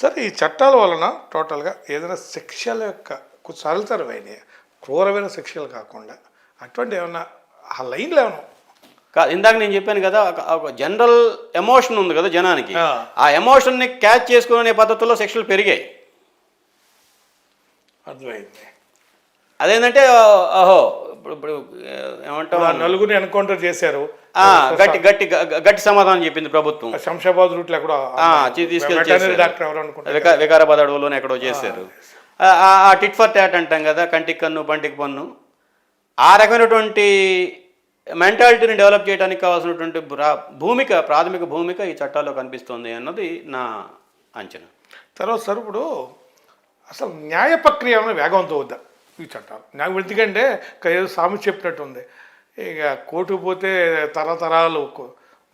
సరే ఈ చట్టాల వలన టోటల్గా ఏదైనా శిక్షల యొక్క సరళతరమైన క్రూరమైన శిక్షలు కాకుండా అటువంటి ఏమన్నా ఆ లైన్లో ఏమన్నా కా ఇందాక నేను చెప్పాను కదా ఒక- జనరల్ ఎమోషన్ ఉంది కదా జనానికి. ఆ. ఆ ఎమోషన్ని క్యాచ్ చేసుకునే పద్ధతుల్లో శిక్షలు పెరిగాయి. అర్థమైంది. అదేంటంటే ఓహో ఇప్పుడు ఏమంటాం? నలుగురిని ఎన్కౌంటర్ చేశారు. గట్టి గట్టి గట్టి సమాధానం చెప్పింది ప్రభుత్వం. శంషాబాద్ రూట్లో తీసుకెళ్ళి అనుకుంటారు వికా వికారాబాద్ అడవులోనే ఎక్కడో చేశారు. ఆ- టిట్ ఫర్ ట్యాట్ అంటాం కదా కంటికి కన్ను పంటికి పన్ను. ఆ రకమైనటువంటి మెంటాలిటీని డెవలప్ చేయడానికి కావాల్సినటువంటి భూమిక ప్రాథమిక భూమిక ఈ చట్టాల్లో కనిపిస్తుంది అన్నది నా అంచనా. తర్వాత సార్ ఇప్పుడు అసలు న్యాయ ప్రక్రియ వేగవంతం అవుద్దా? ఈ చట్టాలు నాకు ఎందుకంటే ఏదో సామెత చెప్పినట్టు ఉంది ఇక కోర్టుకు పోతే తరతరాలు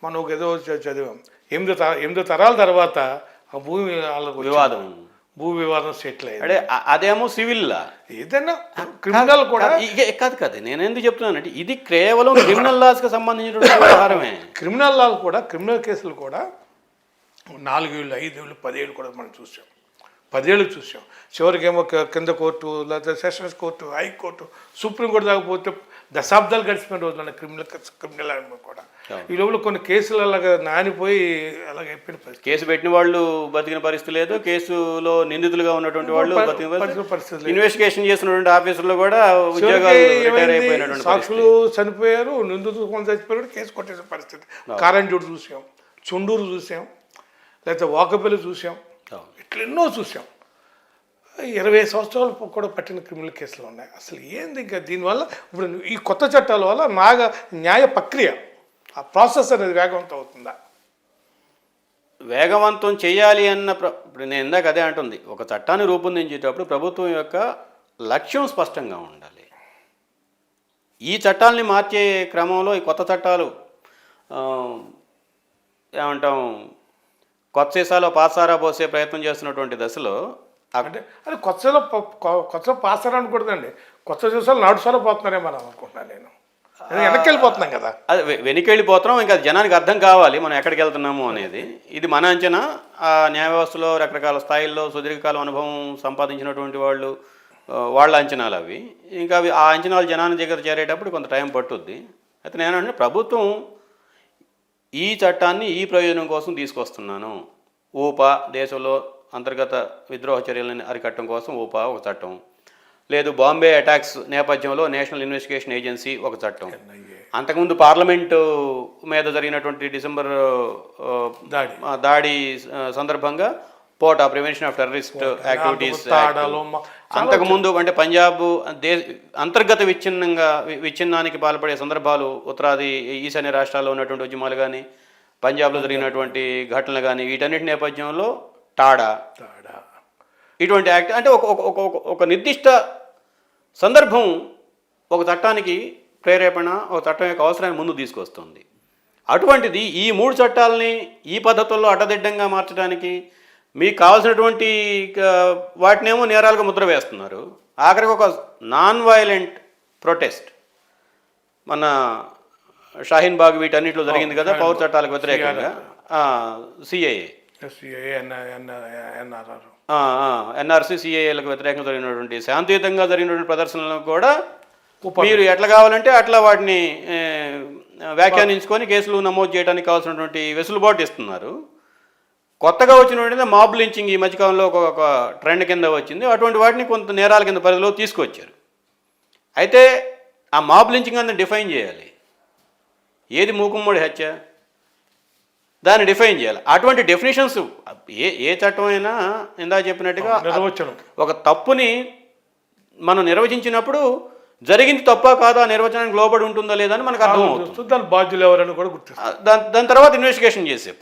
మనం ఒక ఏదో చదివాం. ఎనిమిది తర ఎనిమిది తరాల తర్వాత ఆ భూమి వాళ్ళకు. వివాదం. భూ వివాదం సెటిల్ అయ్యింది అంటే అదేమో సివిల్లా? ఏదైనా క్రిమినల్ కూడా ఇక- కాదు కాదు. నేను ఎందుకు చెప్తున్నానంటే ఇది కేవలం క్రిమినల్ లాస్కి సంబంధించినటువంటి వ్యవహారమే. క్రిమినల్ లాలు కూడా క్రిమినల్ కేసులు కూడా నాలుగేళ్ళు ఐదేళ్ళు పదేళ్ళు కూడా మనం చూసాం. పదేళ్ళు చూసాం. చివరికేమో క- కింద కోర్టు లేకపోతే సెషన్స్ కోర్టు హైకోర్టు సుప్రీంకోర్టు దాకా పోతే దశాబ్దాలు గడిచిపోయిన రోజులు క్రిమినల్ క్రిమినల్ కూడా. ఈ లోపల కొన్ని కేసులు అలాగ నానిపోయి అలాగ అయిపోయిన పరిస్థితి. కేసు పెట్టిన వాళ్ళు బతికిన పరిస్థితి లేదు. కేసులో నిందితులుగా ఉన్నటువంటి వాళ్ళు బతికిన పరిస్థితి. ఇన్వెస్టిగేషన్ చేసినటువంటి ఆఫీసర్లు కూడా ఉద్యోగాలు చివరికి సాక్షులు చనిపోయారు నిందితులు కొంత చచ్చిపోయారు కేసు కొట్టేసే పరిస్థితి. కారంజోడు చూసాం చుండూరు చూసాం లేకపోతే వాకపల్లి చూసాం. ఇట్లా ఎన్నో చూసాం. ఇరవై సంవత్సరాలు కూడా పట్టిన క్రిమినల్ కేసులు ఉన్నాయి. అసలు ఏంది ఇంకా దీనివల్ల? ఇప్పుడు ఈ కొత్త చట్టాల వల్ల నాగ న్యాయ ప్రక్రియ ఆ ప్రాసెస్ అనేది వేగవంతం అవుతుందా? వేగవంతం చేయాలి అన్న ప్ర ఇప్పుడు నేను ఇందాక అదే అంటుంది. ఒక చట్టాన్ని రూపొందించేటప్పుడు ప్రభుత్వం యొక్క లక్ష్యం స్పష్టంగా ఉండాలి. ఈ చట్టాలని మార్చే క్రమంలో ఈ కొత్త చట్టాలు ఏమంటాం కొత్త సీసాలో పాసారా పోసే ప్రయత్నం చేస్తున్నటువంటి దశలో అంటే అది కొత్తలో కొత్త పాస్ అనకూడదండి. కొత్త చూసాలు నాడుసాలో పోతున్నారేమో అని అనుకుంటున్నాను నేను. వెనక్కి వెళ్ళిపోతున్నాం కదా. అది వె- వెనుకెళ్ళిపోతున్నాం ఇంకా జనానికి అర్థం కావాలి మనం ఎక్కడికి వెళ్తున్నాము అనేది. ఇది మన అంచనా. ఆ న్యాయ వ్యవస్థలో రకరకాల స్థాయిల్లో సుదీర్ఘకాలం అనుభవం సంపాదించినటువంటి వాళ్ళు వాళ్ళ అంచనాలు అవి. ఇంకా అవి ఆ అంచనాలు జనాన్ని దగ్గర చేరేటప్పుడు కొంత టైం పట్టుద్ది. అయితే నేను అంటే ప్రభుత్వం ఈ చట్టాన్ని ఈ ప్రయోజనం కోసం తీసుకొస్తున్నాను. ఊపా దేశంలో అంతర్గత విద్రోహ చర్యలను అరికట్టడం కోసం ఊపా ఒక చట్టం. లేదు బాంబే అటాక్స్ నేపథ్యంలో నేషనల్ ఇన్వెస్టిగేషన్ ఏజెన్సీ ఒక చట్టం. అంతకుముందు పార్లమెంటు మీద జరిగినటువంటి డిసెంబర్ దాడి. సందర్భంగా పోటా ప్రివెన్షన్ ఆఫ్ టెర్రరిస్ట్ యాక్టివిటీస్ అంతకుముందు అంటే పంజాబ్ దే అంతర్గత విచ్ఛిన్నంగా విచ్ఛిన్నానికి పాల్పడే సందర్భాలు ఉత్తరాది ఈశాన్య రాష్ట్రాల్లో ఉన్నటువంటి ఉద్యమాలు కానీ పంజాబ్లో జరిగినటువంటి ఘటనలు కానీ వీటన్నిటి నేపథ్యంలో టాడా. ఇటువంటి యాక్ట్ అంటే ఒక ఒక ఒక ఒక- ఒక నిర్దిష్ట సందర్భం ఒక చట్టానికి ప్రేరేపణ ఒక చట్టం యొక్క అవసరాన్ని ముందు తీసుకొస్తుంది. అటువంటిది ఈ మూడు చట్టాలని ఈ పద్ధతుల్లో అడ్డదిడ్డంగా మార్చడానికి మీకు కావాల్సినటువంటి వాటినేమో నేరాలుగా ముద్ర వేస్తున్నారు. ఆఖరికి ఒక నాన్ వైలెంట్ ప్రొటెస్ట్ మన షాహీన్ బాగ్ వీటన్నిటిలో జరిగింది కదా పౌర చట్టాలకు వ్యతిరేకంగా. ఎన్ఆర్ఆర్. ఎన్ఆర్సీ సిఐఏలకు వ్యతిరేకంగా జరిగినటువంటి శాంతియుతంగా జరిగినటువంటి ప్రదర్శనలను కూడా మీరు ఎట్లా కావాలంటే అట్లా వాటిని వ్యాఖ్యానించుకొని కేసులు నమోదు చేయడానికి కావాల్సినటువంటి వెసులుబాటు ఇస్తున్నారు. కొత్తగా వచ్చినటువంటి మాబ్ లించింగ్ ఈ మధ్యకాలంలో ఒక ఒక ట్రెండ్ కింద వచ్చింది. అటువంటి వాటిని కొంత నేరాల కింద పరిధిలో తీసుకొచ్చారు. అయితే ఆ మాబ్ లించింగ్ అనేది డిఫైన్ చేయాలి. ఏది మూకుమ్మడి హత్య? దాన్ని డిఫైన్ చేయాలి. అటువంటి డెఫినేషన్స్ ఏ ఏ చట్టం అయినా ఇందా చెప్పినట్టుగా ఒక తప్పుని మనం నిర్వచించినప్పుడు జరిగింది తప్ప కాదా ఆ నిర్వచనానికి లోబడి ఉంటుందా లేదా అని మనకు అర్థమవుతుంది. చూస్తూ దాని బాధ్యులు ఎవరని కూడా ఆ, దాని దాని తర్వాత ఇన్వెస్టిగేషన్ చేసే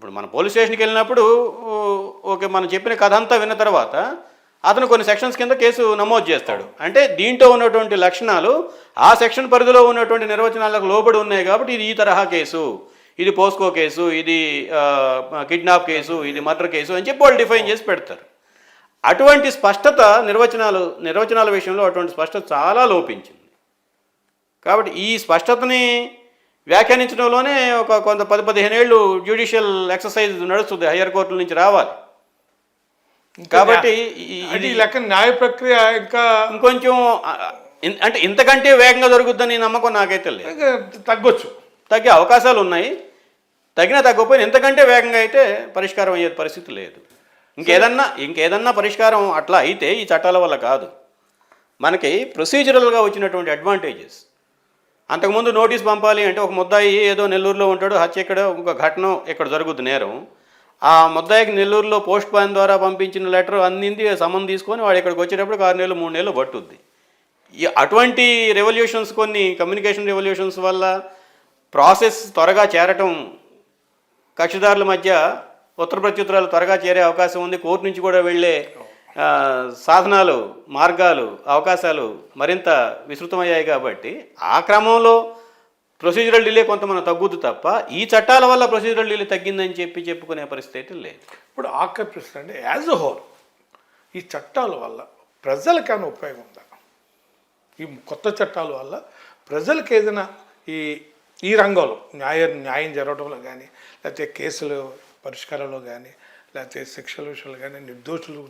ఇప్పుడు మన పోలీస్ స్టేషన్కి వెళ్ళినప్పుడు ఓకే మనం చెప్పిన కథ అంతా విన్న తర్వాత అతను కొన్ని సెక్షన్స్ కింద కేసు నమోదు చేస్తాడు. అంటే దీంట్లో ఉన్నటువంటి లక్షణాలు ఆ సెక్షన్ పరిధిలో ఉన్నటువంటి నిర్వచనాలకు లోబడి ఉన్నాయి కాబట్టి ఇది ఈ తరహా కేసు. ఇది పోస్కో కేసు ఇది కిడ్నాప్ కేసు ఇది మర్డర్ కేసు అని చెప్పి వాళ్ళు డిఫైన్ చేసి పెడతారు. అటువంటి స్పష్టత నిర్వచనాలు నిర్వచనాల విషయంలో అటువంటి స్పష్టత చాలా లోపించింది. కాబట్టి ఈ స్పష్టతని వ్యాఖ్యానించడంలోనే ఒక కొంత పది పదిహేను ఏళ్ళు జ్యుడిషియల్ ఎక్సర్సైజ్ నడుస్తుంది హయ్యర్ కోర్టుల నుంచి రావాలి. కాబట్టి ఈ లెక్క న్యాయ ప్రక్రియ ఇంకా ఇంకొంచెం అంటే ఇంతకంటే వేగంగా జరుగుద్దని నమ్మకం నాకైతే లేదు. తగ్గొచ్చు. తగ్గే అవకాశాలు ఉన్నాయి. తగిన తగ్గకపోయినా ఇంతకంటే వేగంగా అయితే పరిష్కారం అయ్యే పరిస్థితి లేదు. ఇంకేదన్నా ఇంకేదన్నా పరిష్కారం అట్లా అయితే ఈ చట్టాల వల్ల కాదు. మనకి ప్రొసీజరల్గా వచ్చినటువంటి అడ్వాంటేజెస్ అంతకుముందు నోటీస్ పంపాలి అంటే ఒక ముద్దాయి ఏదో నెల్లూరులో ఉంటాడు హత్య ఇక్కడ ఒక ఘటన ఇక్కడ జరుగుతుంది నేరం. ఆ ముద్దాయికి నెల్లూరులో పోస్ట్ పాన్ ద్వారా పంపించిన లెటర్ అందింది సమన్ తీసుకొని వాడు ఇక్కడికి వచ్చేటప్పుడు ఆరు నెలలు మూడు నెలలు పట్టుద్ది. అటువంటి రెవల్యూషన్స్ కొన్ని కమ్యూనికేషన్ రెవల్యూషన్స్ వల్ల ప్రాసెస్ త్వరగా చేరటం కక్షిదారుల మధ్య ఉత్తర ప్రత్యుత్తరాలు త్వరగా చేరే అవకాశం ఉంది. కోర్టు నుంచి కూడా వెళ్ళే సాధనాలు మార్గాలు అవకాశాలు మరింత విస్తృతమయ్యాయి కాబట్టి ఆ క్రమంలో ప్రొసీజరల్ డిలే కొంత మనం తగ్గుద్దు తప్ప ఈ చట్టాల వల్ల ప్రొసీజరల్ డిలే తగ్గిందని చెప్పి చెప్పుకునే పరిస్థితి అయితే లేదు. ఇప్పుడు ఆఖరి ప్రశ్న అంటే యాజ్ అ హోల్ ఈ చట్టాల వల్ల ప్రజలకైనా ఉపయోగం ఉందా? ఈ కొత్త చట్టాల వల్ల ప్రజలకు ఏదైనా ఈ ఈ రంగంలో న్యాయ న్యాయం జరగడంలో కానీ లేకపోతే కేసులు పరిష్కారంలో కానీ లేకపోతే శిక్షల విషయంలో కానీ నిర్దోషులు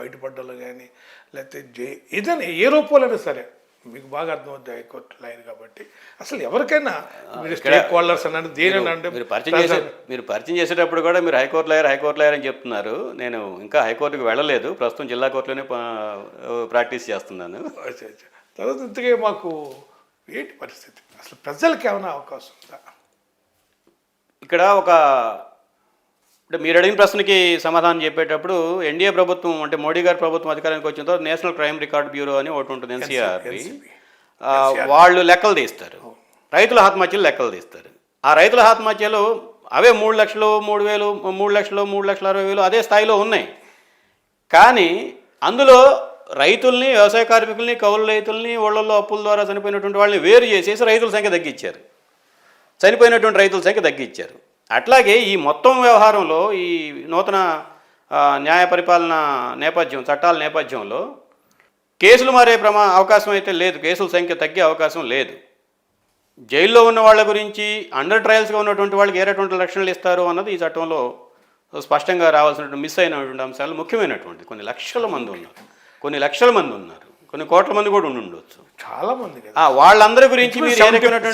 బయటపడ్డంలో కానీ లేకపోతే జై ఏదైనా ఏ రూపంలో సరే మీకు బాగా అర్థమవుతుంది హైకోర్టు లైన్ కాబట్టి. అసలు ఎవరికైనా మీరు స్టేక్ హోల్డర్స్ అనండి దేని అంటే మీరు పరిచయం చేసే మీరు పరిచయం చేసేటప్పుడు కూడా మీరు హైకోర్టు లాయర్ హైకోర్టు లాయర్ అని చెప్తున్నారు. నేను ఇంకా హైకోర్టుకు వెళ్ళలేదు. ప్రస్తుతం జిల్లా కోర్టులోనే ప్రాక్టీస్ చేస్తున్నాను. తర్వాత ఇంతకే మాకు ఏంటి పరిస్థితి? అసలు ప్రజలకు ఏమైనా అవకాశం ఉందా? ఇక్కడ ఒక అంటే మీరు అడిగిన ప్రశ్నకి సమాధానం చెప్పేటప్పుడు ఎన్డీఏ ప్రభుత్వం అంటే మోడీ గారి ప్రభుత్వం అధికారానికి వచ్చిన తర్వాత నేషనల్ క్రైమ్ రికార్డ్ బ్యూరో అని ఒకటి ఉంటుంది ఎన్సీఆర్ వాళ్ళు లెక్కలు తీస్తారు. రైతుల ఆత్మహత్యలు లెక్కలు తీస్తారు. ఆ రైతుల ఆత్మహత్యలు అవే మూడు లక్షలు మూడు వేలు మూడు లక్షలు మూడు లక్షల అరవై వేలు అదే స్థాయిలో ఉన్నాయి. కానీ అందులో రైతుల్ని వ్యవసాయ కార్మికుల్ని కౌలు రైతుల్ని ఓళ్ళల్లో అప్పుల ద్వారా చనిపోయినటువంటి వాళ్ళని వేరు చేసేసి రైతుల సంఖ్య తగ్గించారు. చనిపోయినటువంటి రైతుల సంఖ్య తగ్గించారు. అట్లాగే ఈ మొత్తం వ్యవహారంలో ఈ నూతన న్యాయ పరిపాలన నేపథ్యం చట్టాల నేపథ్యంలో కేసులు మారే ప్రమా అవకాశం అయితే లేదు. కేసుల సంఖ్య తగ్గే అవకాశం లేదు. జైల్లో ఉన్న వాళ్ళ గురించి అండర్ ట్రయల్స్గా ఉన్నటువంటి వాళ్ళకి ఏ లక్షణాలు ఇస్తారు అన్నది ఈ చట్టంలో స్పష్టంగా రావాల్సినటువంటి మిస్ అయినటువంటి అంశాలు ముఖ్యమైనటువంటి కొన్ని లక్షల మంది ఉన్నారు. కొన్ని లక్షల మంది ఉన్నారు. కొన్ని కోట్ల మంది కూడా ఉండి ఉండొచ్చు. చాలా మంది కదా వాళ్ళందరి గురించి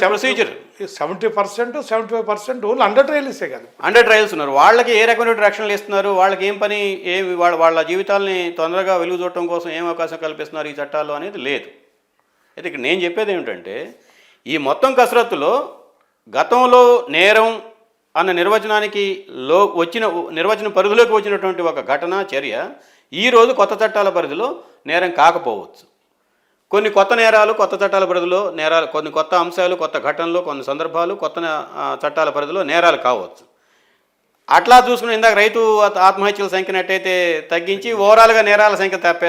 procedure seventy percent seventy five percent only under ట్రయల్సే కాదు. అండర్ ట్రయల్స్ ఉన్నారు. వాళ్ళకి ఏ రకమైన రక్షణలు ఇస్తున్నారు? వాళ్ళకి ఏం పని ఏమి వాళ్ళ వాళ్ళ జీవితాలని తొందరగా వెలుగు చూడటం కోసం ఏం అవకాశం కల్పిస్తున్నారు ఈ చట్టాలు అనేది లేదు. అయితే ఇక్కడ నేను చెప్పేది ఏమిటంటే ఈ మొత్తం కసరత్తులో గతంలో నేరం అన్న నిర్వచనానికి లో వచ్చిన నిర్వచన పరిధిలోకి వచ్చినటువంటి ఒక ఘటన చర్య ఈ రోజు కొత్త చట్టాల పరిధిలో నేరం కాకపోవచ్చు. కొన్ని కొత్త నేరాలు కొత్త చట్టాల పరిధిలో నేరాలు కొన్ని కొత్త అంశాలు కొత్త ఘటనలు కొన్ని సందర్భాలు కొత్త చట్టాల పరిధిలో నేరాలు కావచ్చు. అట్లా చూసుకుని ఇందాక రైతు ఆత్- ఆత్మహత్యల సంఖ్యను ఎట్టయితే తగ్గించి ఓవరాల్గా నేరాల సంఖ్య తప్ప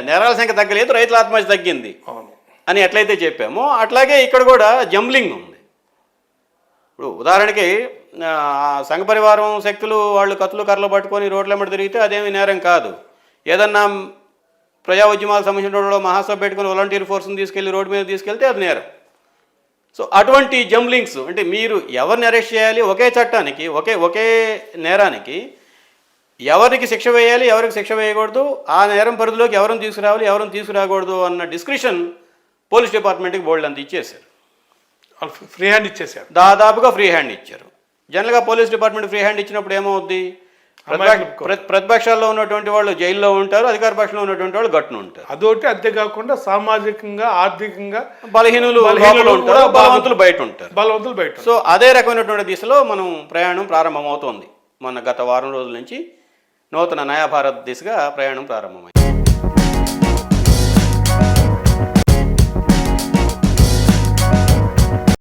నేరాల సంఖ్య తగ్గలేదు రైతుల ఆత్మహత్య తగ్గింది. అని ఎట్లయితే చెప్పామో అట్లాగే ఇక్కడ కూడా జంబ్లింగ్ ఉంది. ఇప్పుడు ఉదాహరణకి సంఘ పరివారం శక్తులు వాళ్ళు కత్తులు కర్రలు పట్టుకొని రోడ్ల మీద తిరిగితే అదేమి నేరం కాదు. ఏదన్నా ప్రజా ఉద్యమాలకు సంబంధించిన మహాసభ పెట్టుకుని వాలంటీర్ ఫోర్స్ని తీసుకెళ్ళి రోడ్డు మీద తీసుకెళ్తే అది నేరం. సో అటువంటి జంబ్లింగ్స్ అంటే మీరు ఎవరిని అరెస్ట్ చేయాలి? ఒకే చట్టానికి ఒకే ఒకే నేరానికి ఎవరికి శిక్ష వేయాలి ఎవరికి శిక్ష వేయకూడదు? ఆ నేరం పరిధిలోకి ఎవరిని తీసుకురావాలి ఎవరిని తీసుకురాకూడదు అన్న డిస్క్రిప్షన్ పోలీస్ డిపార్ట్మెంట్కి బోల్డ్ అంత ఇచ్చేశారు. ఫ్రీ హ్యాండ్ ఇచ్చేసారు దాదాపుగా ఫ్రీ హ్యాండ్ ఇచ్చారు. జనరల్గా పోలీస్ డిపార్ట్మెంట్ ఫ్రీ హ్యాండ్ ఇచ్చినప్పుడు ఏమవుద్ది? ప్రతిపక్షాల్లో ఉన్నటువంటి వాళ్ళు జైల్లో ఉంటారు అధికార పక్షంలో ఉన్నటువంటి వాళ్ళు గట్టున ఉంటారు. అదొకటి అంతేకాకుండా సామాజికంగా ఆర్థికంగా బలహీనులు ఉంటారు బలవంతులు బయట ఉంటారు. బలవంతులు బయట సో అదే రకమైనటువంటి దిశలో మనం ప్రయాణం ప్రారంభమవుతోంది. మన గత వారం రోజుల నుంచి నూతన నయా భారత్ దిశగా ప్రయాణం ప్రారంభమైంది.